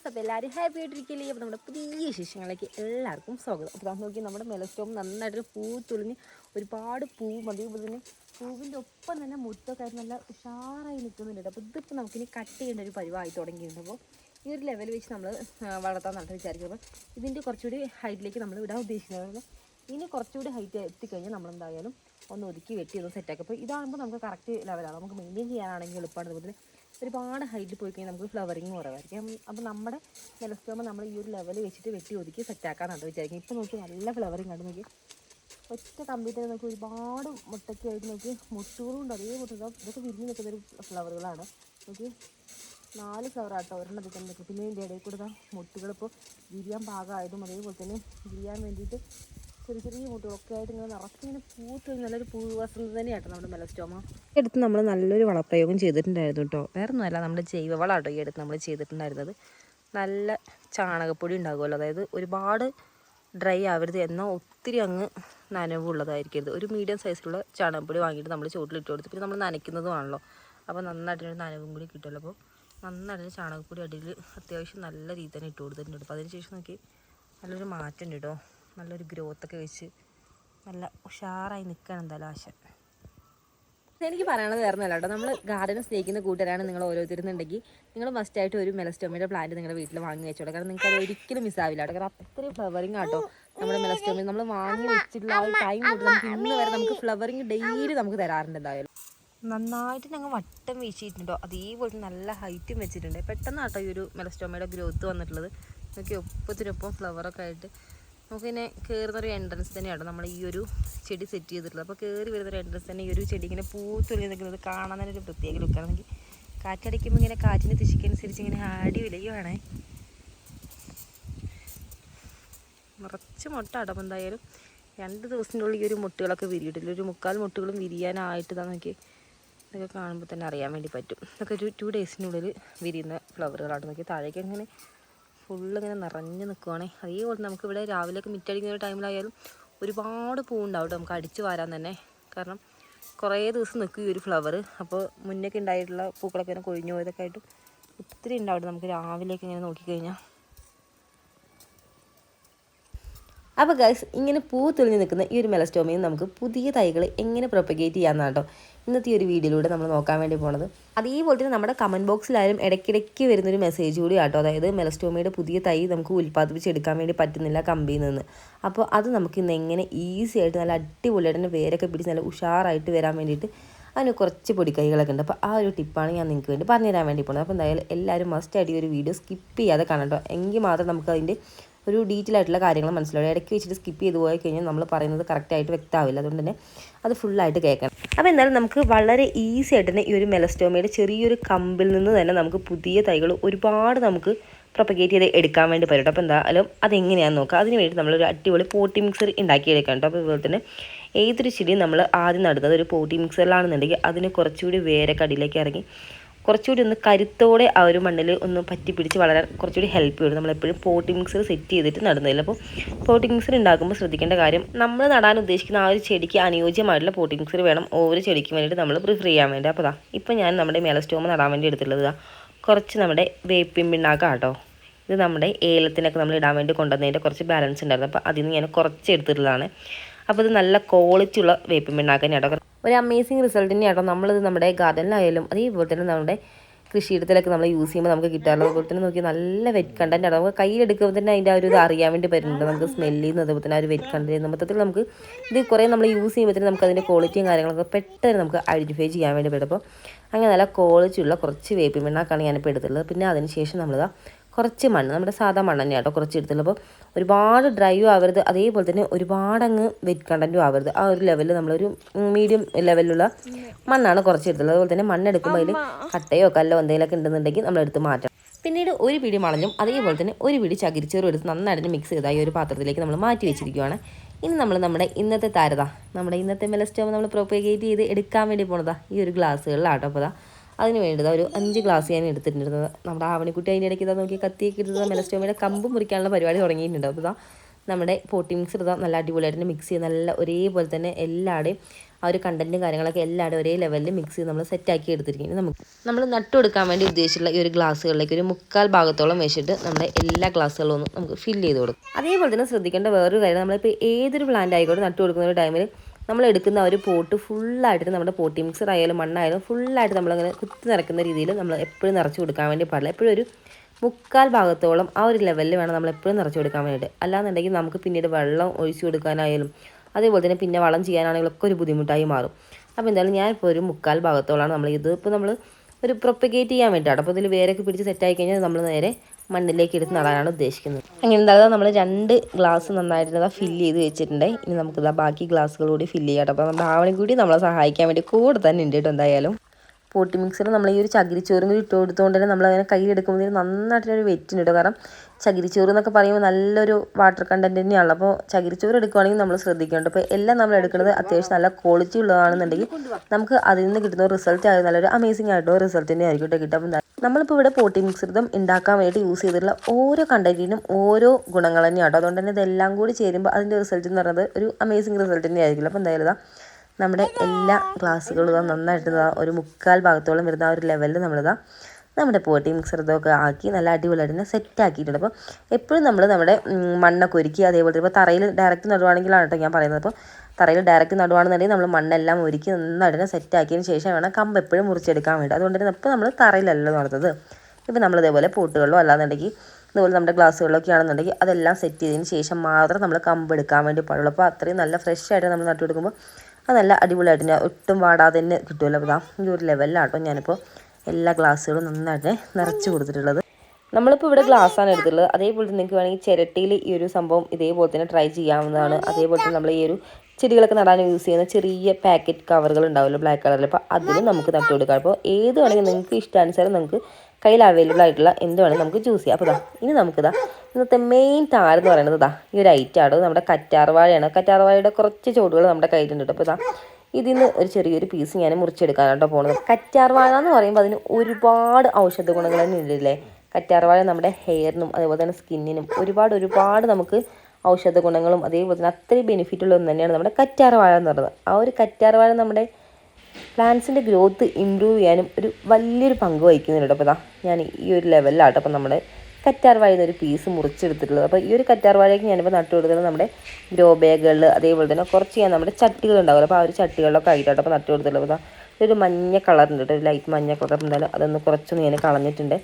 Guys അപ്പോൾ എല്ലാവരും happy ആയിട്ടിരിക്കില്ലേ? അപ്പോൾ നമ്മുടെ പുതിയ ശിഷ്യങ്ങളിലേക്ക് എല്ലാവർക്കും സ്വാഗതം. അപ്പോൾ നമുക്ക് നോക്കി നമ്മുടെ മെലസ്റ്റോം നന്നായിട്ട് പൂ തുളിഞ്ഞ് ഒരുപാട് പൂവും അതേപോലെ തന്നെ പൂവിന്റെ ഒപ്പം തന്നെ മുത്തൊക്കെ ആയിട്ട് നല്ല ഉഷാറായി നിൽക്കുന്നുണ്ട് അപ്പോൾ ഇതിപ്പോൾ നമുക്കിനി കട്ട് ചെയ്യേണ്ട ഒരു പരിവായി തുടങ്ങിയിട്ടുണ്ട്. അപ്പോൾ ഈ ഒരു ലെവൽ വെച്ച് നമ്മൾ വളർത്താൻ നല്ല വിചാരിക്കുന്നത്. അപ്പോൾ ഇതിന്റെ കുറച്ചുകൂടി ഹൈറ്റിലേക്ക് നമ്മൾ വിടാൻ ഉദ്ദേശിക്കുന്നത്. ഇനി കുറച്ചുകൂടി ഹൈറ്റ് എത്തിക്കഴിഞ്ഞാൽ നമ്മൾ എന്തായാലും ഒന്ന് ഒതുക്കി വെട്ടി ഒന്ന് സെറ്റാക്കും അപ്പോൾ ഇതാകുമ്പോൾ നമുക്ക് കറക്റ്റ് ലെവലാണ് നമുക്ക് മെയിന്റെയിൻ ചെയ്യാനാണെങ്കിൽ എളുപ്പമാണ്. അതുപോലെ ഒരുപാട് ഹൈറ്റിൽ പോയി കഴിഞ്ഞാൽ നമുക്ക് ഫ്ലവറിങ് കുറവായിരിക്കും. അപ്പോൾ നമ്മുടെ നെലസ്റ്റോമ നമ്മൾ ഈ ഒരു ലെവൽ വെച്ചിട്ട് വെട്ടി ഒതുക്കി സെറ്റാക്കാനാണ് വിചാരിക്കും ഇപ്പോൾ നോക്കി നല്ല ഫ്ലവറിങ് കണ്ടു നോക്കി ഒറ്റ കമ്പ്യൂട്ടറിൽ നോക്കി ഒരുപാട് മുട്ടയ്ക്ക് ആയിട്ട് നോക്കി മുട്ടുകളും ഉണ്ട് അതേ മുട്ട. ഇതൊക്കെ വിരിഞ്ഞ് നിൽക്കുന്ന ഒരു ഫ്ലവറുകളാണ് നോക്കി നാല് ഫ്ലവർ ആട്ടോ ഒരെണ്ണത്തിൽ തന്നെ നിൽക്കും പിന്നെ ഇതിന്റെ ഇടയിൽ കൂടെ മുട്ടുകളിപ്പോൾ വിരിയാൻ പാകമായതും അതേപോലെ തന്നെ വിരിയാൻ വേണ്ടിയിട്ട് ചെറിയ ചെറിയ മുട്ടുകളൊക്കെ ആയിട്ട് ഇങ്ങനെ നിറച്ചിങ്ങനെ പൂത്ത് നല്ലൊരു പൂ വസന്ത തന്നെയാട്ടോ നമ്മുടെ മെലസ്റ്റോമ. എടുത്ത് നമ്മൾ നല്ലൊരു വളപ്രയോഗം ചെയ്തിട്ടുണ്ടായിരുന്നു കേട്ടോ വേറെ ഒന്നുമല്ല നമ്മുടെ ജൈവവളമാട്ടോ ഈ അടുത്ത് നമ്മൾ ചെയ്തിട്ടുണ്ടായിരുന്നത്. നല്ല ചാണകപ്പൊടി ഉണ്ടാകുമല്ലോ അതായത് ഒരുപാട് ഡ്രൈ ആവരുത് എന്നാൽ ഒത്തിരി അങ്ങ് നനവുള്ളതായിരിക്കരുത്. ഒരു മീഡിയം സൈസിലുള്ള ചാണകപ്പൊടി വാങ്ങിയിട്ട് നമ്മൾ ചുവട്ടിലിട്ട് കൊടുത്ത് പിന്നെ നമ്മൾ നനയ്ക്കുന്നതുമാണല്ലോ. അപ്പോൾ നന്നായിട്ടൊരു നനവും കൂടി കിട്ടുമല്ലോ. അപ്പോൾ നന്നായിട്ട് ചാണകപ്പൊടി അടിയിൽ അത്യാവശ്യം നല്ല രീതിയിൽ തന്നെ ഇട്ട് കൊടുത്തിട്ടുണ്ട് അപ്പോൾ അതിന് ശേഷം നോക്കി നല്ലൊരു മാറ്റം ഉണ്ട് കേട്ടോ നല്ലൊരു ഗ്രോത്ത് ഒക്കെ വെച്ച് നല്ല ഉഷാറായി നിൽക്കണം എന്തായാലും ആശ. എനിക്ക് പറയണത് വേറെ കേട്ടോ. നമ്മൾ ഗാർഡനെ സ്നേഹിക്കുന്ന കൂട്ടുകാരാണ് നിങ്ങൾ ഓരോരുത്തരുന്നുണ്ടെങ്കിൽ നിങ്ങൾ മസ്റ്റായിട്ട് ഒരു മെലസ്റ്റോമിയുടെ പ്ലാന്റ് നിങ്ങളുടെ വീട്ടിൽ വാങ്ങി വെച്ചോളൂ. കാരണം നിങ്ങൾക്ക് അത് ഒരിക്കലും മിസ്സാവില്ല കേട്ടോ. കാരണം അത്രയും ഫ്ലവറിങ് ആട്ടോ നമ്മുടെ മെലസ്റ്റോമിൽ നമ്മൾ വാങ്ങി വെച്ചിട്ടുള്ള ആ ഒരു ടൈം നമുക്ക് ഇന്ന് വരെ നമുക്ക് ഫ്ലവറിങ് ഡെയിലി നമുക്ക് തരാറുണ്ട് എന്തായാലും. നന്നായിട്ട് ഞങ്ങൾ വട്ടം വീശിയിട്ടുണ്ടോ. അതേപോലെ നല്ല ഹൈറ്റും വെച്ചിട്ടുണ്ട്. പെട്ടെന്നാട്ടോ ഈ ഒരു മെലസ്റ്റോമയുടെ ഗ്രോത്ത് വന്നിട്ടുള്ളത്. നോക്കി ഒപ്പത്തിനൊപ്പം ഫ്ലവറൊക്കെ ആയിട്ട് നമുക്കിങ്ങനെ കയറുന്നൊരു എൻട്രൻസ് തന്നെയാണ് നമ്മൾ ഈ ഒരു ചെടി സെറ്റ് ചെയ്തിട്ടുള്ളത്. അപ്പോൾ കയറി വരുന്നൊരു എൻട്രൻസ് തന്നെ ഈ ഒരു ചെടി ഇങ്ങനെ പൂത്തൊളി നിൽക്കുന്നത് കാണാൻ തന്നെ ഒരു പ്രത്യേക ലുക്കാണെങ്കിൽ കാറ്റടിക്കുമ്പോൾ ഇങ്ങനെ കാറ്റിന് ദിശയ്ക്കനുസരിച്ച് ഇങ്ങനെ ആടി വിലയുവാണേ. നിറച്ച് മുട്ട അടപ്പം എന്തായാലും രണ്ട് ദിവസത്തിന്റെ ഉള്ളിൽ ഈ ഒരു മുട്ടുകളൊക്കെ വിരിയിട്ടില്ല ഒരു മുക്കാൽ മുട്ടുകളും വിരിയാനായിട്ട് തന്നെ നോക്കി ഇതൊക്കെ കാണുമ്പോൾ തന്നെ അറിയാൻ വേണ്ടി പറ്റും. ഇതൊക്കെ ഒരു ടു ഡേയ്സിനുള്ളിൽ വിരിയുന്ന ഫ്ലവറുകളാണ് നോക്കി താഴേക്ക് അങ്ങനെ ഫുള്ള് ഇങ്ങനെ നിറഞ്ഞു നിൽക്കുവാണേ അതേപോലെ നമുക്ക് ഇവിടെ രാവിലെയൊക്കെ മിറ്റടിക്കുന്ന ഒരു ടൈമിലായാലും ഒരുപാട് പൂവുണ്ടാവും നമുക്ക് അടിച്ചു വാരാൻ തന്നെ. കാരണം കുറേ ദിവസം നിൽക്കും ഈ ഒരു ഫ്ലവർ അപ്പോൾ മുന്നേക്ക് ഉണ്ടായിട്ടുള്ള പൂക്കളൊക്കെ ഇങ്ങനെ കൊഴിഞ്ഞു പോയതൊക്കെ ആയിട്ട് ഒത്തിരി ഉണ്ടാവും നമുക്ക് രാവിലെയൊക്കെ ഇങ്ങനെ നോക്കിക്കഴിഞ്ഞാൽ. അപ്പോൾ ഗൈസ് ഇങ്ങനെ പൂ തെളിഞ്ഞ് നിൽക്കുന്ന ഈ ഒരു മെലസ്റ്റോമയിൽ നമുക്ക് പുതിയ തൈകൾ എങ്ങനെ പ്രൊപ്പഗേറ്റ് ചെയ്യാമെന്നാണ് കേട്ടോ. ഇന്നത്തെ ഒരു വീഡിയോയിലൂടെ നമ്മൾ നോക്കാൻ വേണ്ടി പോണത്. അതേപോലെ തന്നെ നമ്മുടെ കമന്റ് ബോക്സിലായാലും ഇടയ്ക്കിടയ്ക്ക് വരുന്നൊരു മെസ്സേജ് കൂടി ആട്ടോ. അതായത് മെലസ്റ്റോമയുടെ പുതിയ തൈ നമുക്ക് ഉൽപ്പാദിപ്പിച്ചെടുക്കാൻ വേണ്ടി പറ്റുന്നില്ല കമ്പിയിൽ നിന്ന്. അപ്പോൾ അത് നമുക്ക് ഇന്ന് എങ്ങനെ ഈസി ആയിട്ട് നല്ല അടിപൊളിയായിട്ട് തന്നെ വേരൊക്കെ പിടിച്ച് നല്ല ഉഷാറായിട്ട് വരാൻ വേണ്ടിയിട്ട് അതിന് കുറച്ച് പൊടിക്കൈകളൊക്കെ ഉണ്ട്. അപ്പോൾ ആ ഒരു ടിപ്പാണ് ഞാൻ നിങ്ങൾക്ക് വേണ്ടി പറഞ്ഞു പറഞ്ഞുതരാൻ വേണ്ടി പോകുന്നത് അപ്പോൾ എന്തായാലും എല്ലാവരും മസ്റ്റായിട്ട് ഈ ഒരു വീഡിയോ സ്കിപ്പ് ചെയ്യാതെ കാണട്ടോ എങ്കിൽ മാത്രം നമുക്ക് അതിന്റെ ഒരു ഡീറ്റെയിൽ ആയിട്ടുള്ള കാര്യങ്ങൾ മനസ്സിലാവും. ഇടയ്ക്ക് വെച്ചിട്ട് സ്കിപ്പ് ചെയ്ത് പോയി കഴിഞ്ഞാൽ നമ്മൾ പറയുന്നത് കറക്റ്റായിട്ട് വ്യക്തമാവില്ല. അതുകൊണ്ട് തന്നെ അത് ഫുള്ളായിട്ട് കേൾക്കണം. അപ്പോൾ എന്നാലും നമുക്ക് വളരെ ഈസി ആയിട്ട് തന്നെ ഈ ഒരു മെലസ്റ്റോമയുടെ ചെറിയൊരു കമ്പിൽ നിന്ന് തന്നെ നമുക്ക് പുതിയ തൈകൾ ഒരുപാട് നമുക്ക് പ്രൊപ്പഗേറ്റ് ചെയ്ത് എടുക്കാൻ വേണ്ടി പറ്റും അപ്പോൾ എന്തായാലും അതെങ്ങനെയാണെന്ന് നോക്കാം. അതിന് വേണ്ടി നമ്മളൊരു അടിപൊളി പോട്ടി മിക്സർ ഉണ്ടാക്കിയെടുക്കാം കേട്ടോ. അപ്പോൾ അതുപോലെ തന്നെ ഏതൊരു ചെടിയും നമ്മൾ ആദ്യം നടുന്നത് ഒരു പോട്ടി മിക്സറിലാണെന്നുണ്ടെങ്കിൽ അതിന് കുറച്ചുകൂടി വേറെ കടിയിലേക്ക് ഇറങ്ങി കുറച്ചുകൂടി ഒന്ന് കരുത്തോടെ ആ ഒരു മണ്ണിൽ ഒന്ന് പറ്റി പിടിച്ച് വളരാൻ കുറച്ചുകൂടി ഹെൽപ്പ് ചെയ്യും. നമ്മളെപ്പോഴും പോട്ടി മിക്സർ സെറ്റ് ചെയ്തിട്ട് നടുന്നില്ല അപ്പോൾ പോട്ടി മിക്സർ ഉണ്ടാക്കുമ്പോൾ ശ്രദ്ധിക്കേണ്ട കാര്യം നമ്മൾ നടാൻ ഉദ്ദേശിക്കുന്ന ആ ഒരു ചെടിക്ക് അനുയോജ്യമായിട്ടുള്ള പോട്ടി മിക്സർ വേണം ഓരോ ചെടിക്ക് വേണ്ടിയിട്ട് നമ്മൾ പ്രിഫർ ചെയ്യാൻ വേണ്ടി. അപ്പോൾ അതാ ഇപ്പോൾ ഞാൻ നമ്മുടെ മേലസ്റ്റോമ നടാൻ വേണ്ടി എടുത്തിട്ടുള്ളത് ദാ കുറച്ച് നമ്മുടെ വേപ്പിൻ പിണ്ണാക്കാം കേട്ടോ ഇത് നമ്മുടെ ഏലത്തിനൊക്കെ നമ്മൾ ഇടാൻ വേണ്ടി കൊണ്ടുവന്നതിന്റെ കുറച്ച് ബാലൻസ് ഉണ്ടായിരുന്നു. അപ്പോൾ അതിൽ നിന്ന് ഞാൻ കുറച്ച് എടുത്തിട്ടുള്ളതാണ്. അപ്പോൾ ഇത് നല്ല ക്വാളിറ്റി ഉള്ള വേപ്പിൻ പിണ്ണാക്കാൻ കേട്ടോ ഒരു അമേസിങ് റിസൾട്ട് തന്നെയാട്ടോ നമ്മളിത് നമ്മുടെ ഗാർഡനിലായാലും അതേപോലെ തന്നെ നമ്മുടെ കൃഷിയിടത്തിലൊക്കെ നമ്മൾ യൂസ് ചെയ്യുമ്പോൾ നമുക്ക് കിട്ടാറുള്ളത് അതുപോലെ തന്നെ നോക്കി നല്ല വെറ്റ് കണ്ടന്റ് ആണ് നമുക്ക് കയ്യിലെടുക്കുമ്പോൾ തന്നെ അതിന്റെ ഒരു ഇത് അറിയാൻ വേണ്ടി വരുന്നുണ്ട് നമുക്ക് സ്മെല്ല് ചെയ്യുന്നത് അതുപോലെ തന്നെ ആ ഒരു വെറ്റ് കണ്ടന്റ് മൊത്തത്തിൽ നമുക്ക് ഇത് കുറേ നമ്മൾ യൂസ് ചെയ്യുമ്പോൾ നമുക്ക് അതിന്റെ ക്വാളിറ്റിയും കാര്യങ്ങളൊക്കെ പെട്ടെന്ന് നമുക്ക് ഐഡന്റിഫൈ ചെയ്യാൻ വേണ്ടി പറ്റും. അപ്പോൾ അങ്ങനെ നല്ല ക്വാളിറ്റിയുള്ള കുറച്ച് വേപ്പിൻ പിണ്ണാക്കാണ് ഞാനിപ്പോൾ എടുത്തുള്ളത് പിന്നെ അതിന് ശേഷം നമ്മളിതാ കുറച്ച് മണ്ണ് നമ്മുടെ സാധാ മണ്ണ് തന്നെയാണ് കേട്ടോ കുറച്ച് എടുത്തുള്ളൂ. അപ്പോൾ ഒരുപാട് ഡ്രൈയും ആവരുത്. അതേപോലെ തന്നെ ഒരുപാട് അങ്ങ് വെറ്റ് കണ്ടന്റും ആവരുത്. ആ ഒരു ലെവലിൽ നമ്മളൊരു മീഡിയം ലെവലിലുള്ള മണ്ണാണ് കുറച്ച് എടുത്തുള്ളത്. അതുപോലെ തന്നെ മണ്ണെടുക്കുമ്പോൾ അതിൽ കട്ടയോ കല്ലോ എന്തെങ്കിലുമൊക്കെ ഉണ്ടെന്നുണ്ടെങ്കിൽ നമ്മളെടുത്ത് മാറ്റണം. പിന്നീട് ഒരു പിടി മണഞ്ഞും അതേപോലെ തന്നെ ഒരു പിടി ചകിരിച്ചോറും എടുത്ത് നന്നായിട്ട് മിക്സ് ചെയ്താൽ ഈ ഒരു പാത്രത്തിലേക്ക് നമ്മൾ മാറ്റി വെച്ചിരിക്കുകയാണ് ഇനി നമ്മൾ നമ്മുടെ ഇന്നത്തെ താരത നമ്മുടെ ഇന്നത്തെ മെലസ്റ്റോം നമ്മൾ പ്രൊപ്പഗേറ്റ് ചെയ്ത് എടുക്കാൻ വേണ്ടി പോണതാ ഈ ഒരു ഗ്ലാസ്സുകളിലാട്ടോ അപ്പോൾ അതിന് വേണ്ടത് ഒരു അഞ്ച് ഗ്ലാസ് ഞാൻ എടുത്തിട്ടുണ്ട് നമ്മുടെ ആവണിക്കുട്ടി അതിന്റെ ഇടയ്ക്ക് ഇതാ നോക്കി കത്തിയൊക്കെ എടുത്തത് മെലസ്റ്റോമിയുടെ കമ്പ് മുറിക്കാനുള്ള പരിപാടി തുടങ്ങിയിട്ടുണ്ട്. അപ്പോൾ ഇതാ നമ്മുടെ പോട്ടി മിക്സ് ഇതാ നല്ല അടിപൊളിയായിട്ട് മിക്സ് ചെയ്ത് നല്ല ഒരേപോലെ തന്നെ എല്ലാവരുടെയും ആ ഒരു കണ്ടന്റും കാര്യങ്ങളൊക്കെ എല്ലാവരും ഒരേ ലെവലിൽ മിക്സ് ചെയ്ത് നമ്മൾ സെറ്റാക്കി എടുത്തിരിക്കുന്നത് നമുക്ക് നമ്മൾ നട്ടു കൊടുക്കാൻ വേണ്ടി ഉദ്ദേശിച്ചുള്ള ഈ ഒരു ഗ്ലാസ്സുകളിലേക്ക് ഒരു മുക്കാൽ ഭാഗത്തോളം വെച്ചിട്ട് നമ്മുടെ എല്ലാ ഗ്ലാസ്സുകളും ഒന്ന് നമുക്ക് ഫില്ല് ചെയ്ത് കൊടുക്കും. അതേപോലെ തന്നെ ശ്രദ്ധിക്കേണ്ട വേറൊരു കാര്യം നമ്മളിപ്പോൾ ഏതൊരു പ്ലാന്റ് ആയിക്കോട്ടെ നട്ടു കൊടുക്കുന്ന ഒരു ടൈമിൽ നമ്മൾ എടുക്കുന്ന ഒരു പോട്ട് ഫുള്ളായിട്ട് നമ്മുടെ പോട്ടി മിക്സർ ആയാലും മണ്ണായാലും ഫുള്ളായിട്ട് നമ്മളങ്ങനെ കുത്തി നിറക്കുന്ന രീതിയിൽ നമ്മൾ എപ്പോഴും നിറച്ച് കൊടുക്കാൻ വേണ്ടി പാടില്ല. എപ്പോഴും ഒരു മുക്കാൽ ഭാഗത്തോളം ആ ഒരു ലെവലിൽ വേണം നമ്മൾ എപ്പോഴും നിറച്ച് കൊടുക്കാൻ വേണ്ടിയിട്ട്. അല്ലാന്നുണ്ടെങ്കിൽ നമുക്ക് പിന്നീട് വെള്ളം ഒഴിച്ചു കൊടുക്കാനായാലും അതേപോലെ തന്നെ പിന്നെ വളം ചെയ്യാനാണെങ്കിലും ഒക്കെ ഒരു ബുദ്ധിമുട്ടായി മാറും. അപ്പോൾ എന്തായാലും ഞാനിപ്പോൾ ഒരു മുക്കാൽ ഭാഗത്തോളാണ് നമ്മൾ ഇത് ഇപ്പോൾ നമ്മൾ ഒരു പ്രൊപ്പഗേറ്റ് ചെയ്യാൻ വേണ്ടിയിട്ടാണ്. അപ്പോൾ ഇതിൽ വേരൊക്കെ പിടിച്ച് സെറ്റായി കഴിഞ്ഞാൽ നമ്മൾ നേരെ മണ്ണിലേക്ക് എടുത്ത് നടാനാണ് ഉദ്ദേശിക്കുന്നത്. അങ്ങനെ എന്തായാലും നമ്മൾ രണ്ട് ഗ്ലാസ് നന്നായിട്ട് ഫില്ല് ചെയ്ത് വെച്ചിട്ടുണ്ട്. ഇനി നമുക്കിതാ ബാക്കി ഗ്ലാസ്സുകൾ കൂടി ഫില്ല് ചെയ്യാം അപ്പോൾ നമ്മുടെ ആവണി കൂടി നമ്മളെ സഹായിക്കാൻ വേണ്ടി കൂടെ തന്നെ ഉണ്ട് കേട്ടോ എന്തായാലും. പോട്ടി മിക്സിൽ നമ്മൾ ഈ ഒരു ചകിരിച്ചോറും കൂടി ഇട്ട് കൊടുത്തുകൊണ്ട് തന്നെ നമ്മളങ്ങനെ കയ്യിലെടുക്കുമ്പോൾ നന്നായിട്ടൊരു വെറ്റിനിടും കേട്ടോ കാരണം ചകിരിച്ചോറ് എന്നൊക്കെ പറയുമ്പോൾ നല്ലൊരു വാട്ടർ കണ്ടന്റ് തന്നെയാണല്ലോ. അപ്പോൾ ചകിരിച്ചോറ് എടുക്കുകയാണെങ്കിൽ നമ്മൾ ശ്രദ്ധിക്കേണ്ടത് അപ്പോൾ എല്ലാം നമ്മൾ എടുക്കുന്നത് അത്യാവശ്യം നല്ല ക്വാളിറ്റി ഉള്ളതാണെന്നുണ്ടെങ്കിൽ നമുക്ക് അതിൽ നിന്ന് കിട്ടുന്ന റിസൾട്ട് ആയത് നല്ലൊരു അമേസിംഗ് ആയിട്ടുള്ള റിസൾട്ട് തന്നെ ആയിരിക്കും കേട്ടോ അപ്പോൾ നമ്മളിപ്പോൾ ഇവിടെ പോട്ടി മിക്സറും ഉണ്ടാക്കാൻ വേണ്ടി യൂസ് ചെയ്തിട്ടുള്ള ഓരോ കണ്ടന്റിനും ഓരോ ഗുണങ്ങൾ തന്നെയാണ് കേട്ടോ അതുകൊണ്ട് തന്നെ ഇതെല്ലാം കൂടി ചേരുമ്പോൾ അതിന്റെ റിസൾട്ട് എന്ന് പറയുന്നത് ഒരു അമേസിംഗ് റിസൾട്ട് തന്നെ ആയിരിക്കില്ല അപ്പോൾ എന്തായാലും നമ്മുടെ എല്ലാ ക്ലാസ്സുകളും നന്നായിട്ട് ഒരു മുക്കാൽ ഭാഗത്തോളം വരുന്ന ആ ഒരു ലെവലിൽ നമ്മളിതാ നമ്മുടെ പോട്ടി മിക്സർ ഇതൊക്കെ ആക്കി നല്ല അടിപൊളിയായിട്ട് തന്നെ സെറ്റ് ആക്കിയിട്ടുണ്ട്. അപ്പോൾ എപ്പോഴും നമ്മൾ നമ്മുടെ മണ്ണൊക്കെ ഒരുക്കി അതേപോലെ ഇപ്പോൾ തറയിൽ ഡയറക്റ്റ് നടുവാണെങ്കിലാണ് കേട്ടോ ഞാൻ പറയുന്നത്. അപ്പോൾ തറയിൽ ഡയറക്റ്റ് നടുവാണെന്നുണ്ടെങ്കിൽ നമ്മൾ മണ്ണെല്ലാം ഒരുക്കി നന്നായിട്ട് തന്നെ സെറ്റ് ആക്കിയതിന് ശേഷം വേണം കമ്പ് എപ്പോഴും മുറിച്ചെടുക്കാൻ വേണ്ടി. അതുകൊണ്ട് തന്നെ ഇപ്പോൾ നമ്മൾ തറയിലല്ലോ നടത്തുന്നത് ഇപ്പോൾ നമ്മൾ ഇതേപോലെ പോട്ടുകളിലോ അല്ലാന്നുണ്ടെങ്കിൽ ഇതുപോലെ നമ്മുടെ ഗ്ലാസ്സുകളിലൊക്കെ ആണെന്നുണ്ടെങ്കിൽ അതെല്ലാം സെറ്റ് ചെയ്തതിന് ശേഷം മാത്രം നമ്മൾ കമ്പ് എടുക്കാൻ വേണ്ടി പാടുള്ളൂ. അപ്പോൾ അത്രയും നല്ല ഫ്രഷ് ആയിട്ട് നമ്മൾ കൊടുക്കുമ്പോൾ അത് നല്ല അടിപൊളിയായിട്ട് ഞാൻ ഒട്ടും വാടാതെ തന്നെ കിട്ടുമല്ലോ. അപ്പോൾ ഈ ഒരു ലെവലിലാട്ടോ ഞാനിപ്പോൾ എല്ലാ ഗ്ലാസ്സുകളും നന്നായിട്ട് നിറച്ച് കൊടുത്തിട്ടുള്ളത്. നമ്മളിപ്പോൾ ഇവിടെ ഗ്ലാസ്സാണ് എടുത്തിട്ടുള്ളത്. അതേപോലെ തന്നെ നിങ്ങൾക്ക് വേണമെങ്കിൽ ചിരട്ടിയിൽ ഈ ഒരു സംഭവം ഇതേപോലെ തന്നെ ട്രൈ ചെയ്യാവുന്നതാണ്. അതേപോലെ തന്നെ നമ്മൾ ഈ ഒരു ചെടികളൊക്കെ നടാൻ യൂസ് ചെയ്യുന്ന ചെറിയ പാക്കറ്റ് കവറുകൾ ഉണ്ടാവുമല്ലോ ബ്ലാക്ക് കളറിൽ അപ്പോൾ അതിലും നമുക്ക് നട്ടു കൊടുക്കാം അപ്പോൾ ഏത് വേണമെങ്കിൽ നിങ്ങൾക്ക് ഇഷ്ടാനുസരം നിങ്ങൾക്ക് കയ്യിൽ അവൈലബിൾ ആയിട്ടുള്ള എന്ത് വേണമെങ്കിൽ നമുക്ക് ചൂസ് ചെയ്യാം. അപ്പോൾ ഇതാ ഇനി നമുക്കിതാ ഇന്നത്തെ മെയിൻ താരം എന്ന് പറയുന്നത് ഇതാ ഈ ഒരു ഐറ്റാണ് നമ്മുടെ കറ്റാർവാഴയാണ്. കറ്റാർവാഴയുടെ കുറച്ച് ചോടുകൾ നമ്മുടെ കയ്യിലുണ്ട് അപ്പോൾ ഇതാ ഇതിൽ നിന്ന് ഒരു ചെറിയൊരു പീസ് ഞാൻ മുറിച്ചെടുക്കാനാട്ടോ പോകുന്നത് കറ്റാർവാഴ എന്ന് പറയുമ്പോൾ അതിന് ഒരുപാട് ഔഷധ ഗുണങ്ങൾ തന്നെ ഉണ്ടല്ലേ കറ്റാർവാഴ നമ്മുടെ ഹെയറിനും അതേപോലെ തന്നെ സ്കിന്നിനും ഒരുപാട് ഒരുപാട് നമുക്ക് ഔഷധ ഗുണങ്ങളും അതേപോലെ തന്നെ അത്രയും ബെനിഫിറ്റ് ഉള്ള ഒന്ന് തന്നെയാണ് നമ്മുടെ കറ്റാർവാഴ എന്ന് പറയുന്നത്. ആ ഒരു കറ്റാർവാഴ നമ്മുടെ പ്ലാന്റ്സിന്റെ ഗ്രോത്ത് ഇമ്പ്രൂവ് ചെയ്യാനും ഒരു വലിയൊരു പങ്ക് വഹിക്കുന്നുണ്ട് അപ്പോൾ ഇതാ ഞാൻ ഈ ഒരു ലെവലിലാട്ടോ അപ്പോൾ നമ്മുടെ കറ്റാർ വാഴയിൽ ഒരു പീസ് മുറിച്ചെടുത്തിട്ടുള്ളത്. അപ്പോൾ ഈ ഒരു കറ്റാർ വാഴയ്ക്ക് ഞാനിപ്പോൾ നട്ടു കൊടുക്കുന്നത് നമ്മുടെ ഗ്രോ ബാഗുകളിൽ അതേപോലെ തന്നെ കുറച്ച് ഞാൻ നമ്മുടെ ചട്ടികൾ ഉണ്ടാവില്ല അപ്പോൾ ആ ഒരു ചട്ടികളിലൊക്കെ ആയിട്ടാണ് അപ്പോൾ നട്ടു കൊടുത്തിട്ടുള്ളത് അപ്പോൾ ഒരു മഞ്ഞ കളറുണ്ട് കേട്ടോ ഒരു ലൈറ്റ് മഞ്ഞ കളർ. എന്തായാലും അതൊന്ന് കുറച്ചൊന്ന് ഞാൻ കളഞ്ഞിട്ടുണ്ട്.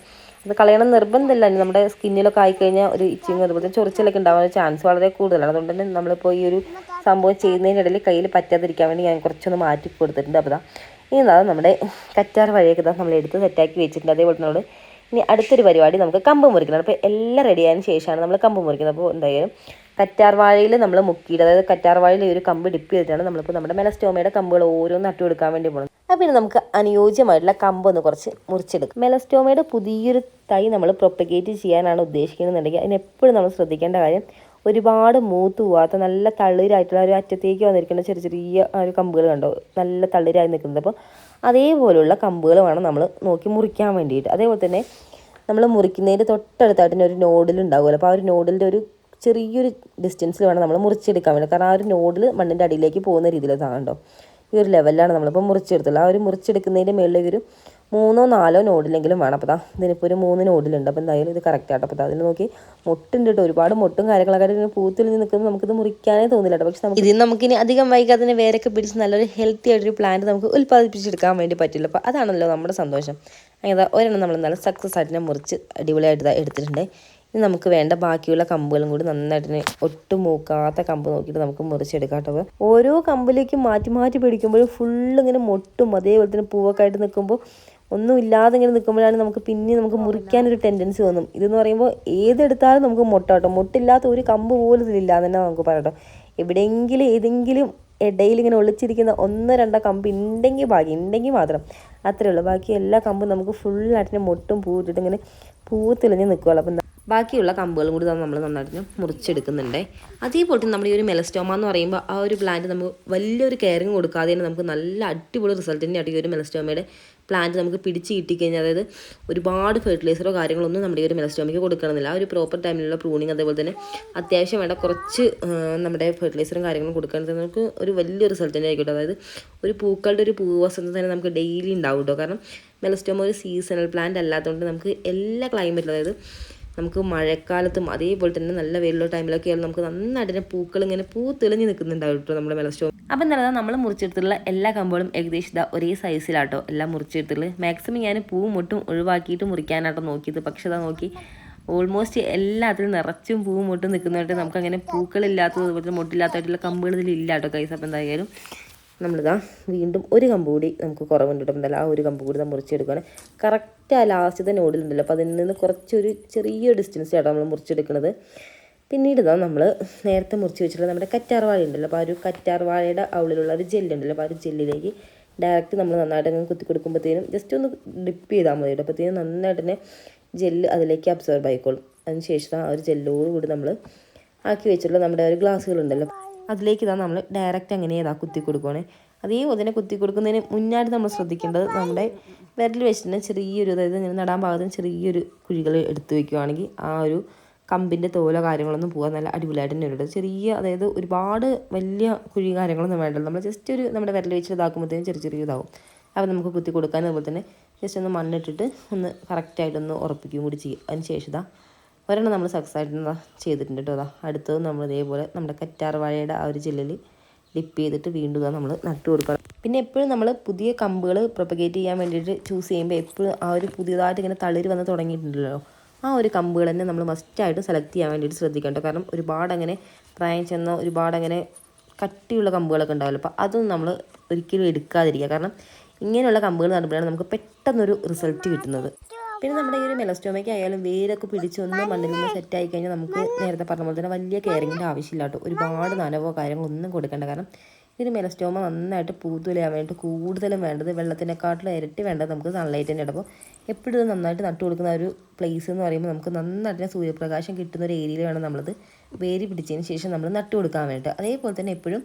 അത് കളയണം നിർബന്ധമില്ല. നമ്മുടെ സ്കിന്നിലൊക്കെ ആയിക്കഴിഞ്ഞാൽ ഒരു ഇച്ചിങ് അതുപോലെ ചൊറിച്ചിലൊക്കെ ഉണ്ടാകാൻ ചാൻസ് വളരെ കൂടുതലാണ്. അതുകൊണ്ട് തന്നെ നമ്മളിപ്പോൾ ഈ ഒരു സംഭവം ചെയ്യുന്നതിനിടയിൽ കയ്യിൽ പറ്റാതിരിക്കാൻ വേണ്ടി ഞാൻ കുറച്ചൊന്ന് മാറ്റി കൊടുത്തിട്ടുണ്ട്. അപ്പോൾ ഇനി അതാ നമ്മുടെ കറ്റാർ വഴിയൊക്കെ ഇതാ നമ്മൾ എടുത്ത് സെറ്റാക്കി വെച്ചിട്ടുണ്ട്. അതേപോലെ നമ്മൾ ഇനി അടുത്തൊരു പരിപാടി നമുക്ക് കമ്പ് മുറിക്കണം. അപ്പോൾ എല്ലാം റെഡി ആയതിനു ശേഷമാണ് നമ്മൾ കമ്പ് മുറിക്കുന്നത്. അപ്പോൾ എന്തായാലും കറ്റാർ വാഴയിൽ നമ്മൾ മുക്കിയിട്ട് അതായത് കറ്റാർവാഴയിൽ ഒരു കമ്പ് ഡിപ്പ് ചെയ്തിട്ടാണ് നമ്മളിപ്പോൾ നമ്മുടെ മെലസ്റ്റോമയുടെ കമ്പുകൾ ഓരോന്ന് നട്ടു കൊടുക്കാൻ വേണ്ടി പോകുന്നത്. അപ്പോൾ പിന്നെ നമുക്ക് അനുയോജ്യമായിട്ടുള്ള കമ്പ് ഒന്ന് കുറച്ച് മുറിച്ചെടുക്കും. മെലസ്റ്റോമയുടെ പുതിയൊരു തൈ നമ്മൾ പ്രൊപ്പഗേറ്റ് ചെയ്യാനാണ് ഉദ്ദേശിക്കുന്നുണ്ടെങ്കിൽ അതിന് എപ്പോഴും നമ്മൾ ശ്രദ്ധിക്കേണ്ട കാര്യം ഒരുപാട് മൂത്ത് പോവാത്ത നല്ല തളിരായിട്ടുള്ള ഒരു അറ്റത്തേക്ക് വന്നിരിക്കുന്ന ചെറിയ ചെറിയ ഒരു കമ്പുകൾ കണ്ടോ? നല്ല തളിരായി നിൽക്കുന്നത്. അപ്പോൾ അതേപോലെയുള്ള കമ്പുകൾ വേണം നമ്മൾ നോക്കി മുറിക്കാൻ വേണ്ടിയിട്ട്. അതേപോലെ തന്നെ നമ്മൾ മുറിക്കുന്നതിന്റെ തൊട്ടടുത്തായിട്ട് ഒരു നോഡിൽ ഉണ്ടാവുമല്ലോ. അപ്പോൾ ആ ഒരു നോഡിന്റെ ഒരു ചെറിയൊരു ഡിസ്റ്റൻസിൽ വേണം നമ്മൾ മുറിച്ചെടുക്കാൻ വേണ്ടി. കാരണം ആ ഒരു നോഡിൽ മണ്ണിന്റെ അടിയിലേക്ക് പോകുന്ന രീതിയിൽ കണ്ടോ ഈ ഒരു ലെവലിലാണ് നമ്മളിപ്പോൾ മുറിച്ചെടുത്തുള്ളത് ആ ഒരു മുറിച്ചെടുക്കുന്നതിന്റെ മുകളിലേക്ക് ഒരു മൂന്നോ നാലോ നോഡിലെങ്കിലും വേണം. അപ്പോൾ ഇതിനിപ്പോൾ ഒരു മൂന്ന് നോഡിലുണ്ട് അപ്പോൾ എന്തായാലും ഇത് കറക്റ്റ് ആട്ടോ. അപ്പോൾ അതിന് നോക്കി മുട്ടുണ്ട് കേട്ടോ ഒരുപാട് മുട്ടും കാര്യങ്ങളൊക്കെ ഇങ്ങനെ പൂത്തിൽ നിൽക്കുമ്പോൾ നമുക്കിത് മുറിക്കാനേ തോന്നില്ല കേട്ടോ പക്ഷെ നമുക്ക് ഇതിൽ നമുക്കിനി അധികം വൈകാതെ തന്നെ വേരൊക്കെ പിടിച്ച് നല്ലൊരു ഹെൽത്തി ആയിട്ടൊരു പ്ലാന്റ് നമുക്ക് ഉൽപ്പാദിപ്പിച്ചെടുക്കാൻ വേണ്ടി പറ്റില്ല. അപ്പോൾ അതാണല്ലോ നമ്മുടെ സന്തോഷം. അങ്ങനെ ഒരെണ്ണം നമ്മൾ നല്ല സക്സസ് ആയിട്ട് മുറിച്ച് അടിപൊളിയായിട്ട് എടുത്തിട്ടുണ്ട്. ഇനി നമുക്ക് വേണ്ട ബാക്കിയുള്ള കമ്പുകളും കൂടി നന്നായിട്ട് ഒട്ടും മൂക്കാത്ത കമ്പ് നോക്കിയിട്ട് നമുക്ക് മുറിച്ചെടുക്കാം കേട്ടോ ഓരോ കമ്പിലേക്കും മാറ്റി മാറ്റി പിടിക്കുമ്പോഴും ഫുള്ള് ഇങ്ങനെ മൊട്ടും അതേപോലെ തന്നെ പൂവൊക്കെ ആയിട്ട് നിൽക്കുമ്പോൾ ഒന്നും ഇല്ലാതെ ഇങ്ങനെ നിൽക്കുമ്പോഴാണ് നമുക്ക് പിന്നെ നമുക്ക് മുറിക്കാനൊരു ടെൻഡൻസി തോന്നും ഇതെന്ന് പറയുമ്പോൾ ഏതെടുത്താലും നമുക്ക് മുട്ട കേട്ടോ. മുട്ടില്ലാത്ത ഒരു കമ്പ് പോലും ഇതിലില്ല എന്ന് തന്നെ നമുക്ക് പറയട്ടോ എവിടെയെങ്കിലും ഏതെങ്കിലും ഇടയിൽ ഇങ്ങനെ ഒളിച്ചിരിക്കുന്ന ഒന്ന് രണ്ടോ കമ്പ് ഉണ്ടെങ്കിൽ ബാക്കി ഉണ്ടെങ്കിൽ മാത്രം. അത്രയേ ഉള്ളൂ. ബാക്കി എല്ലാ കമ്പും നമുക്ക് ഫുള്ളായിട്ട് മുട്ടും പൂവിട്ടിട്ട് ഇങ്ങനെ പൂത്തിളിഞ്ഞ് നിൽക്കുകയുള്ളൂ അപ്പം ബാക്കിയുള്ള കമ്പുകളും കൂടി നമ്മൾ നന്നായിട്ട് മുറിച്ചെടുക്കുന്നുണ്ട്. അതേപോലെ തന്നെ നമ്മൾ ഈ ഒരു മെലസ്റ്റോമ എന്ന് പറയുമ്പോൾ ആ ഒരു പ്ലാന്റ് നമുക്ക് വലിയൊരു കെയറിങ് കൊടുക്കാതെ തന്നെ നമുക്ക് നല്ല അടിപൊളി റിസൾട്ട് തന്നെയാണ് ഈ ഒരു മെലസ്റ്റോമയുടെ പ്ലാന്റ് നമുക്ക് പിടിച്ച് കിട്ടിക്കഴിഞ്ഞാൽ അതായത് ഒരുപാട് ഫെർട്ടിലൈസറോ കാര്യങ്ങളൊന്നും നമ്മുടെ ഈ ഒരു മെലസ്റ്റോമയ്ക്ക് കൊടുക്കണമെന്നില്ല. ആ ഒരു പ്രോപ്പർ ടൈമിലുള്ള പ്രൂണിങ് അതേപോലെ തന്നെ അത്യാവശ്യം വേണ്ട കുറച്ച് നമ്മുടെ ഫെർട്ടിലൈസറും കാര്യങ്ങളും കൊടുക്കുകയാണെങ്കിൽ നമുക്ക് ഒരു വലിയ റിസൾട്ട് തന്നെ ആയിക്കോട്ടെ. അതായത് ഒരു പൂക്കളുടെ ഒരു പൂവസന്തം തന്നെ നമുക്ക് ഡെയിലി ഉണ്ടാവും കേട്ടോ കാരണം മെലസ്റ്റോമ ഒരു സീസണൽ പ്ലാന്റ് അല്ലാത്തതുകൊണ്ട് നമുക്ക് എല്ലാ ക്ലൈമറ്റിലും അതായത് നമുക്ക് മഴക്കാലത്തും അതേപോലെ തന്നെ നല്ല വെയിലുള്ള ടൈമിലൊക്കെ ആയാലും നമുക്ക് നന്നായിട്ട് പൂക്കൾ ഇങ്ങനെ പൂ തെളിഞ്ഞ് നിൽക്കുന്നുണ്ടാവും കേട്ടോ നമ്മുടെ മെലസ്റ്റോം അപ്പം എന്താ നമ്മൾ മുറിച്ചെടുത്തുള്ള എല്ലാ കമ്പുകളും ഏകദേശം ഒരേ സൈസിലാട്ടോ എല്ലാം മുറിച്ചെടുത്തിട്ടുള്ളത്. മാക്സിമം ഞാൻ പൂ മുട്ടും ഒഴിവാക്കിയിട്ട് മുറിക്കാനാട്ടോ നോക്കിയത്. പക്ഷെ അതാ നോക്കി ഓൾമോസ്റ്റ് എല്ലാത്തിലും നിറച്ചും പൂവും മുട്ടും നിൽക്കുന്നതായിട്ട് നമുക്കങ്ങനെ അങ്ങനെ പൂക്കളില്ലാത്തത് അതുപോലെ ഇതിൽ ഇല്ല കേട്ടോ കൈസ് അപ്പം എന്തായാലും നമ്മളിതാ വീണ്ടും ഒരു കമ്പ് കൂടി നമുക്ക് കുറവുണ്ടിട്ടുണ്ടല്ലോ ആ ഒരു കമ്പ് കൂടി നമ്മൾ മുറിച്ചെടുക്കുകയാണ് കറക്റ്റ് ആ ലാസ്റ്റത്തെ നോഡിലുണ്ടല്ലോ അപ്പോൾ അതിൽ നിന്ന് കുറച്ചൊരു ചെറിയ ഡിസ്റ്റൻസ് ആട്ടോ നമ്മൾ മുറിച്ചെടുക്കുന്നത് പിന്നീട് ഇതാ നമ്മൾ നേരത്തെ മുറിച്ച് വെച്ചിട്ടുള്ള നമ്മുടെ കറ്റാർവാഴ ഉണ്ടല്ലോ. അപ്പോൾ ആ ഒരു കറ്റാർവാഴയുടെ ഉള്ളിലുള്ള ഒരു ജെല്ലുണ്ടല്ലോ അപ്പോൾ ആ ഒരു ജെല്ലിലേക്ക് ഡയറക്റ്റ് നമ്മൾ നന്നായിട്ട് അങ്ങ് കുത്തി കൊടുക്കുമ്പോഴത്തേനും ജസ്റ്റ് ഒന്ന് ഡിപ്പ് ചെയ്താൽ മതി അപ്പോഴത്തേനും നന്നായിട്ട് തന്നെ ജെല്ല് അതിലേക്ക് അബ്സോർബ് ആയിക്കോളും. അതിന് ശേഷം ആ ഒരു ജെല്ലോട് കൂടി നമ്മൾ ആക്കി വെച്ചിട്ടുള്ള നമ്മുടെ ഒരു ഗ്ലാസ്സുകളുണ്ടല്ലോ അതിലേക്ക് ഇതാ നമ്മൾ ഡയറക്റ്റ് അങ്ങനെ ഇതാ കുത്തി കൊടുക്കുവാണ് അതേ ഒതിനെ കുത്തി കൊടുക്കുന്നതിന് മുന്നായിട്ട് നമ്മൾ ശ്രദ്ധിക്കേണ്ടത് നമ്മുടെ വിരൽ വെച്ചിട്ട് ചെറിയൊരു അതായത് ഇങ്ങനെ നടാൻ പാകത്തിന് ചെറിയൊരു കുഴികൾ എടുത്തു വെക്കുകയാണെങ്കിൽ ആ ഒരു കമ്പിന്റെ തോലോ കാര്യങ്ങളൊന്നും പോകാൻ നല്ല അടിപൊളിയായിട്ട് തന്നെ ഉണ്ട് ചെറിയ അതായത് ഒരുപാട് വലിയ കുഴി കാര്യങ്ങളൊന്നും വേണ്ടല്ലോ. നമ്മൾ ജസ്റ്റ് ഒരു നമ്മുടെ വിരൽ വെച്ചിട്ട് ഇതാക്കുമ്പോഴത്തേനും ചെറിയ ചെറിയ ഇതാവും. അപ്പോൾ നമുക്ക് കുത്തി കൊടുക്കാൻ അതുപോലെ തന്നെ ജസ്റ്റ് ഒന്ന് മണ്ണിട്ടിട്ട് ഒന്ന് കറക്റ്റായിട്ടൊന്ന് ഉറപ്പിക്കുകയും കൂടി ചെയ്യും. അതിന് ശേഷം ഒരെണ്ണം നമ്മൾ സക്സസ് ആയിട്ട് ചെയ്തിട്ടുണ്ട് കേട്ടോ അതാ അടുത്തത് നമ്മൾ ഇതേപോലെ നമ്മുടെ കറ്റാർവാഴയുടെ ആ ഒരു ജില്ലയിൽ ഡിപ്പ് ചെയ്തിട്ട് വീണ്ടും നമ്മൾ നട്ടു കൊടുക്കണം. പിന്നെ എപ്പോഴും നമ്മൾ പുതിയ കമ്പുകൾ പ്രൊപ്പഗേറ്റ് ചെയ്യാൻ വേണ്ടിയിട്ട് ചൂസ് ചെയ്യുമ്പോൾ എപ്പോഴും ആ ഒരു പുതിയതായിട്ട് ഇങ്ങനെ തളിര് വന്ന് തുടങ്ങിയിട്ടുണ്ടല്ലോ. ആ ഒരു കമ്പുകൾ തന്നെ നമ്മൾ മസ്റ്റായിട്ട് സെലക്ട് ചെയ്യാൻ വേണ്ടിയിട്ട് ശ്രദ്ധിക്കണം കേട്ടോ കാരണം ഒരുപാട് അങ്ങനെ പ്രായം ചെന്ന ഒരുപാട് അങ്ങനെ കട്ടിയുള്ള കമ്പുകളൊക്കെ ഉണ്ടാവില്ല. അപ്പോൾ അതൊന്നും നമ്മൾ ഒരിക്കലും എടുക്കാതിരിക്കുക. കാരണം ഇങ്ങനെയുള്ള കമ്പുകൾ നടുമ്പോഴാണ് നമുക്ക് പെട്ടെന്നൊരു റിസൾട്ട് കിട്ടുന്നത്. പിന്നെ നമ്മുടെ ഈ ഒരു മെലസ്റ്റോമയ്ക്ക് ആയാലും വേരൊക്കെ പിടിച്ചൊന്ന് സെറ്റ് ആയി കഴിഞ്ഞാൽ നമുക്ക് നേരത്തെ പറഞ്ഞ പോലെ തന്നെ വലിയ കെയറിങ്ങിന്റെ ആവശ്യമില്ല കേട്ടോ. ഒരുപാട് നനവോ കാര്യങ്ങളോ ഒന്നും കൊടുക്കേണ്ട. കാരണം ഈ ഒരു മെലസ്റ്റോമ നന്നായിട്ട് പൂത്തുലയാൻ വേണ്ടിയിട്ട് കൂടുതലും വേണ്ടത് വെള്ളത്തിനെക്കാട്ടിലും ഇരട്ടി വേണ്ടത് നമുക്ക് സൺലൈറ്റ് തന്നെ അപ്പോൾ എപ്പോഴും നന്നായിട്ട് നട്ടു കൊടുക്കുന്ന ഒരു പ്ലേസ് എന്ന് പറയുമ്പോൾ നമുക്ക് നന്നായിട്ട് സൂര്യപ്രകാശം കിട്ടുന്ന ഒരു ഏരിയയിൽ വേണം നമ്മളത് വേരി പിടിച്ചതിന് ശേഷം നമ്മൾ നട്ടു കൊടുക്കാൻ വേണ്ടിയിട്ട്. അതേപോലെ തന്നെ എപ്പോഴും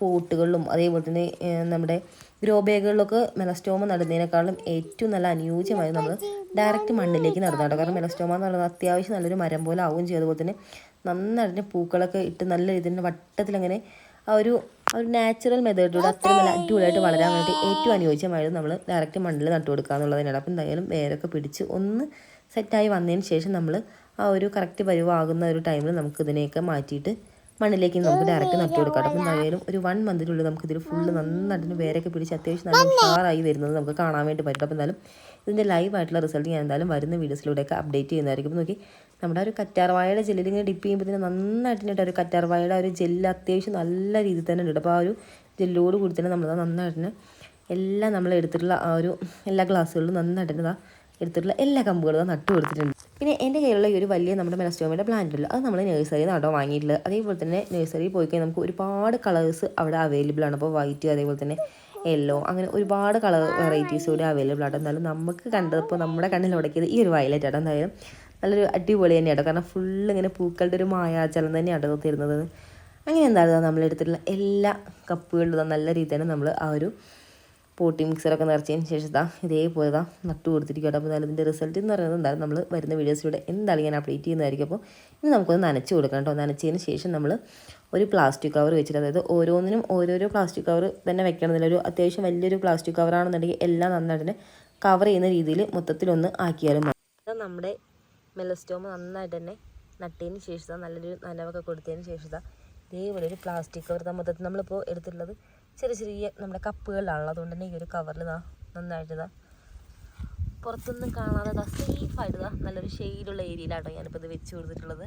പോട്ടുകളിലും അതേപോലെ തന്നെ നമ്മുടെ ഗ്രോ ബാഗുകളിലൊക്കെ മെലസ്റ്റോമ നടുന്നതിനേക്കാളും ഏറ്റവും നല്ല അനുയോജ്യമായി നമ്മൾ ഡയറക്റ്റ് മണ്ണിലേക്ക് നടന്നാട്ടോ കാരണം മെലസ്റ്റോമ എന്ന് പറയുന്നത് അത്യാവശ്യം നല്ലൊരു മരം പോലെ ആവുകയും ചെയ്യും. അതുപോലെ തന്നെ നന്നായിട്ട് പൂക്കളൊക്കെ ഇട്ട് നല്ല രീതിയിൽ വട്ടത്തിലങ്ങനെ ആ ഒരു ഒരു നാച്ചുറൽ മെത്തേഡിലൂടെ അത്രയും നല്ല അടിപൊളിയായിട്ട് വളരാൻ വേണ്ടി ഏറ്റവും അനുയോജ്യമായത് നമ്മൾ ഡയറക്റ്റ് മണ്ണിൽ നട്ടു കൊടുക്കുക എന്നുള്ളത് തന്നെയാണ് അപ്പോൾ എന്തായാലും വേരൊക്കെ പിടിച്ച് ഒന്ന് സെറ്റായി വന്നതിന് ശേഷം നമ്മൾ ആ ഒരു കറക്റ്റ് പരുവാകുന്ന ഒരു ടൈമിൽ നമുക്ക് ഇതിനെയൊക്കെ മാറ്റിയിട്ട് മണ്ണിലേക്ക് നമുക്ക് ഡയറക്റ്റ് നട്ടു കൊടുക്കാം. അപ്പം എന്തായാലും ഒരു വൺ മന്തിനുള്ളിൽ നമുക്ക് ഇതിൽ ഫുള്ള് നന്നായിട്ട് വേരൊക്കെ പിടിച്ച് അത്യാവശ്യം നല്ല ഉഷാറായി വരുന്നത് നമുക്ക് കാണാൻ വേണ്ടി പറ്റും. അപ്പം എന്തായാലും ഇതിന്റെ ലൈവ് ആയിട്ടുള്ള റിസൾട്ട് ഞാൻ എന്തായാലും വരുന്ന വീഡിയോസിലൂടെയൊക്കെ അപ്ഡേറ്റ് ചെയ്യുന്നതായിരിക്കും. നോക്കി നമ്മുടെ ഒരു കറ്റാർവാഴയുടെ ജെല്ലിൽ ഇങ്ങനെ ഡിപ്പ് ചെയ്യുമ്പോൾ തന്നെ നന്നായിട്ട് ഒരു കറ്റാർവാഴയുടെ ഒരു ജെല്ല് അത്യാവശ്യം നല്ല രീതിയിൽ തന്നെ ഉണ്ട്. അപ്പോൾ ആ ഒരു ജെല്ലോട് കൂടി തന്നെ നമ്മൾ നന്നായിട്ട് എല്ലാം നമ്മൾ എടുത്തിട്ടുള്ള ആ ഒരു എല്ലാ ഗ്ലാസ്സുകളിലും നന്നായിട്ട് എടുത്തിട്ടുള്ള എല്ലാ കമ്പുകളും നട്ടു കൊടുത്തിട്ടുണ്ട്. പിന്നെ എന്റെ കയ്യിലുള്ള ഈ ഒരു വലിയ നമ്മുടെ മെലസ്റ്റോമയുടെ പ്ലാന്റ് ഉണ്ടല്ലോ അത് നമ്മൾ നഴ്സറിയിൽ നിന്നാട്ടോ വാങ്ങിയിട്ടുള്ളത് അതേപോലെ തന്നെ നഴ്സറിയിൽ പോയി കഴിഞ്ഞാൽ നമുക്ക് ഒരുപാട് കളേഴ്സ് അവിടെ അവൈലബിൾ ആണ്. അപ്പോൾ വൈറ്റ് അതേപോലെ തന്നെ യെല്ലോ അങ്ങനെ ഒരുപാട് കളർ വെറൈറ്റീസ് കൂടി അവൈലബിൾ ആട്ടോ എന്തായാലും നമുക്ക് കണ്ടപ്പോൾ നമ്മുടെ കണ്ണിൽ ഉടക്കിയത് ഈ ഒരു വയലറ്റ് ആട്ടോ എന്തായാലും നല്ലൊരു അടിപൊളി തന്നെയാണ് കാരണം ഫുള്ള് ഇങ്ങനെ പൂക്കളുടെ ഒരു മായാചലം തന്നെയാണ് തരുന്നത്. അങ്ങനെ എന്തായാലും നമ്മളെടുത്തിട്ടുള്ള എല്ലാ കപ്പുകളിലും നല്ല രീതിയിൽ തന്നെ നമ്മൾ ആ ഒരു പോട്ടി മിക്സറൊക്കെ നിറച്ചതിന് ശേഷം ഇതാ ഇതേപോലെ ദാ നട്ടു കൊടുത്തിരിക്കട്ടെ അപ്പോൾ എന്തായാലും ഇതിന്റെ റിസൾട്ട് എന്ന് പറയുന്നത് എന്തായാലും നമ്മൾ വരുന്ന വീഡിയോസിലൂടെ എന്തായാലും ഞാൻ അപ്ഡേറ്റ് ചെയ്യുന്നതായിരിക്കും. അപ്പോൾ ഇനി നമുക്കൊന്ന് നനച്ച് കൊടുക്കണം കേട്ടോ നനച്ചതിന് ശേഷം നമ്മൾ ഒരു പ്ലാസ്റ്റിക് കവർ വെച്ചിട്ട് അതായത് ഓരോന്നിനും ഓരോരോ പ്ലാസ്റ്റിക് കവർ തന്നെ വെക്കണമെന്നില്ല ഒരു അത്യാവശ്യം വലിയൊരു പ്ലാസ്റ്റിക് കവറാണെന്നുണ്ടെങ്കിൽ എല്ലാം നന്നായിട്ട് കവർ ചെയ്യുന്ന രീതിയിൽ മൊത്തത്തിലൊന്ന് ആക്കിയാലും മതി. നമ്മുടെ മെലസ്റ്റോമ നന്നായിട്ട് തന്നെ നട്ടതിന് ശേഷം നല്ലൊരു നനവൊക്കെ കൊടുത്തതിന് ശേഷം ഇതാ ഇതേപോലെ ഒരു പ്ലാസ്റ്റിക് കവർ മൊത്തത്തിൽ നമ്മളിപ്പോൾ എടുത്തിട്ടുള്ളത് ചെറിയ ചെറിയ നമ്മുടെ കപ്പുകളിലാണല്ലോ അതുകൊണ്ട് തന്നെ ഈ ഒരു കവറിൽ ഇതാ നന്നായിട്ട് ഇതാ പുറത്തൊന്നും കാണാതെ ഇതാ സേഫായിട്ട് ഇതാ നല്ലൊരു ഷെയ്ഡുള്ള ഏരിയയിലാട്ടോ ഞാനിപ്പോൾ ഇത് വെച്ച് കൊടുത്തിട്ടുള്ളത്.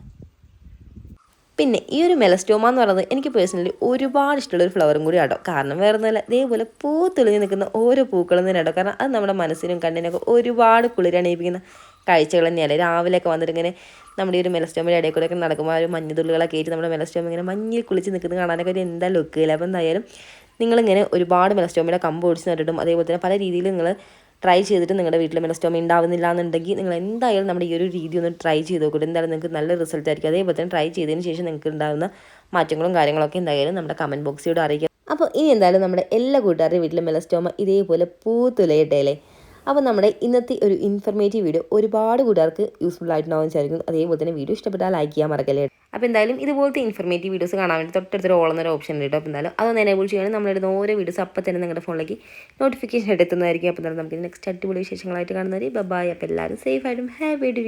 പിന്നെ ഈ ഒരു മെലസ്റ്റോമ എന്ന് പറയുന്നത് എനിക്ക് പേഴ്സണലി ഒരുപാട് ഇഷ്ടമുള്ള ഒരു ഫ്ലവറും കൂടി ആട്ടോ കാരണം വേറെ ഒന്നുമല്ല ഇതേപോലെ പൂ തെളിഞ്ഞു നിൽക്കുന്ന ഓരോ പൂക്കളും തന്നെ ആട്ടോ കാരണം അത് നമ്മുടെ മനസ്സിനും കണ്ണിനൊക്കെ ഒരുപാട് കുളിരണയിപ്പിക്കുന്ന കാഴ്ചകൾ തന്നെയല്ലേ. രാവിലെയൊക്കെ വന്നിട്ട് ഇങ്ങനെ നമ്മുടെ ഈ ഒരു മെലസ്റ്റോമിന്റെ ഇടയിൽ കൂടെ ഒക്കെ നടക്കുമ്പോൾ ആ ഒരു മഞ്ഞുതുള്ളികളൊക്കെ ആയിട്ട് നമ്മുടെ മെലസ്റ്റോമിങ്ങനെ മഞ്ഞിൽ കുളിച്ച് നിൽക്കുന്നത് കാണാനൊക്കെ ഒരു എന്താ ലുക്കില്ല അപ്പോൾ എന്തായാലും നിങ്ങളിങ്ങനെ ഒരുപാട് മെലസ്റ്റോമയുടെ കമ്പ് ഒടിച്ച് നട്ടിട്ടും അതേപോലെ തന്നെ പല രീതിയിൽ നിങ്ങൾ ട്രൈ ചെയ്തിട്ട് നിങ്ങളുടെ വീട്ടിൽ മെലസ്റ്റോമ ഉണ്ടാവുന്നില്ല എന്നുണ്ടെങ്കിൽ നിങ്ങൾ എന്തായാലും നമ്മുടെ ഈ ഒരു രീതി ഒന്ന് ട്രൈ ചെയ്ത് നോക്കിയിട്ട് എന്തായാലും നിങ്ങൾക്ക് നല്ല റിസൾട്ട് ആയിരിക്കും. അതേപോലെ തന്നെ ട്രൈ ചെയ്തതിന് ശേഷം നിങ്ങൾക്ക് ഉണ്ടാകുന്ന മാറ്റങ്ങളും കാര്യങ്ങളൊക്കെ എന്തായാലും നമ്മുടെ കമന്റ് ബോക്സിലൂടെ അറിയിക്കാം. അപ്പോൾ ഇനി എന്തായാലും നമ്മുടെ എല്ലാ കൂട്ടുകാരുടെയും വീട്ടിലും മെലസ്റ്റോമ ഇതേപോലെ പൂത്തുലയിട്ടേലേ അപ്പോൾ നമ്മുടെ ഇന്നത്തെ ഒരു ഇൻഫർമേറ്റീവ് വീഡിയോ ഒരുപാട് കൂട്ടുകാർക്ക് യൂസ്ഫുൾ ആയിട്ടുണ്ടാവും വിചാരിക്കുന്നു. അതേപോലെ തന്നെ വീഡിയോ ഇഷ്ടപ്പെട്ടാൽ ലൈക്ക് ചെയ്യാൻ മറക്കല്ലേ. അപ്പോൾ എന്തായാലും ഇതുപോലത്തെ ഇൻഫർമേറ്റീവ് വീഡിയോസ് കാണാൻ വേണ്ടി തൊട്ടടുത്തൊരു എന്നൊരു ഓപ്ഷൻ ഉണ്ട് അപ്പോൾ എന്തായാലും അതൊന്ന് എനേബിൾ ചെയ്യുകയാണെങ്കിൽ നമ്മളിടുന്ന ഓരോ വീഡിയോസ് അപ്പോൾ തന്നെ നിങ്ങളുടെ ഫോണിലേക്ക് നോട്ടിഫിക്കേഷൻ എടുത്തുന്നതായിരിക്കും അപ്പോൾ എന്തായാലും നമുക്ക് നെക്സ്റ്റ് അടിപൊളി വിശേഷങ്ങളായിട്ട് കാണുന്നവരെ ബബായ് അപ്പോൾ എല്ലാവരും സേഫ് ആയിട്ടും ഹാപ്പി ആയിട്ട്